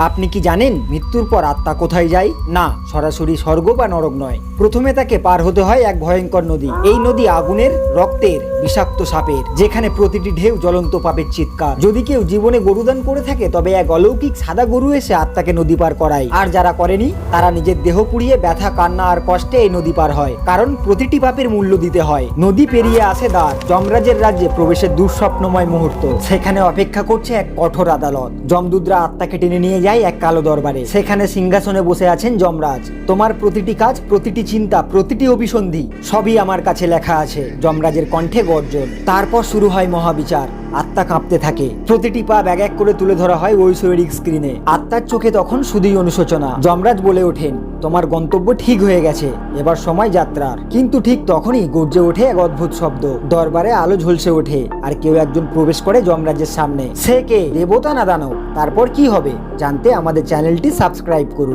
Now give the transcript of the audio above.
আপনি কি জানেন মৃত্যুর পর আত্মা কোথায় যায়? না, সরাসরি স্বর্গ বা নরক নয়। প্রথমে তাকে পার হতে হয় এক ভয়ঙ্কর নদী। এই নদী আগুনের, রক্তের, বিষাক্ত সাপের, যেখানে প্রতিটি ঢেউ জ্বলন্ত পাপের চিৎকার। যদি কেউ জীবনে গরুদান করে থাকে, তবে এক অলৌকিক সাদা গরু এসে আত্মাকে নদী পার করায়। আর যারা করেনি, তারা নিজের দেহ পুড়িয়ে ব্যথা, কান্না আর কষ্টে এই নদী পার হয়। কারণ প্রতিটি পাপের মূল্য দিতে হয়। নদী পেরিয়ে আসে দ্বার। যমরাজের রাজ্যে প্রবেশের দুঃস্বপ্নময় মুহূর্ত। সেখানে অপেক্ষা করছে এক কঠোর আদালত। যমদূতরা আত্মাকে টেনে নিয়ে যায়। এক কালো দরবারে। সেখানে সিংহাসনে বসে আছেন যমরাজ। তোমার প্রতিটি কাজ, প্রতিটি চিন্তা, প্রতিটি অভিসন্ধি সবই আমার কাছে লেখা আছে। যমরাজের কণ্ঠে গর্জন। তারপর শুরু হয় মহাবিচার। আত্মা কাঁপতে থাকে। প্রতিটি পা ব্যাগ এক করে তুলে ধরা হয় ঐশ্বরিক স্ক্রিনে আত্মার চোখে তখন শুধুই অনুশোচনা। যমরাজ বলে ওঠেন, তোমার গন্তব্য ঠিক হয়ে গেছে। এবার সময় যাত্রার। কিন্তু ঠিক তখনই গর্জে ওঠে এক অদ্ভুত শব্দ। দরবারে আলো ঝলসে ওঠে। আর কেউ একজন প্রবেশ করে যমরাজের সামনে। সে কে? দেবতা না দানব? তারপর কি হবে? জানতে আমাদের চ্যানেলটি সাবস্ক্রাইব করুন।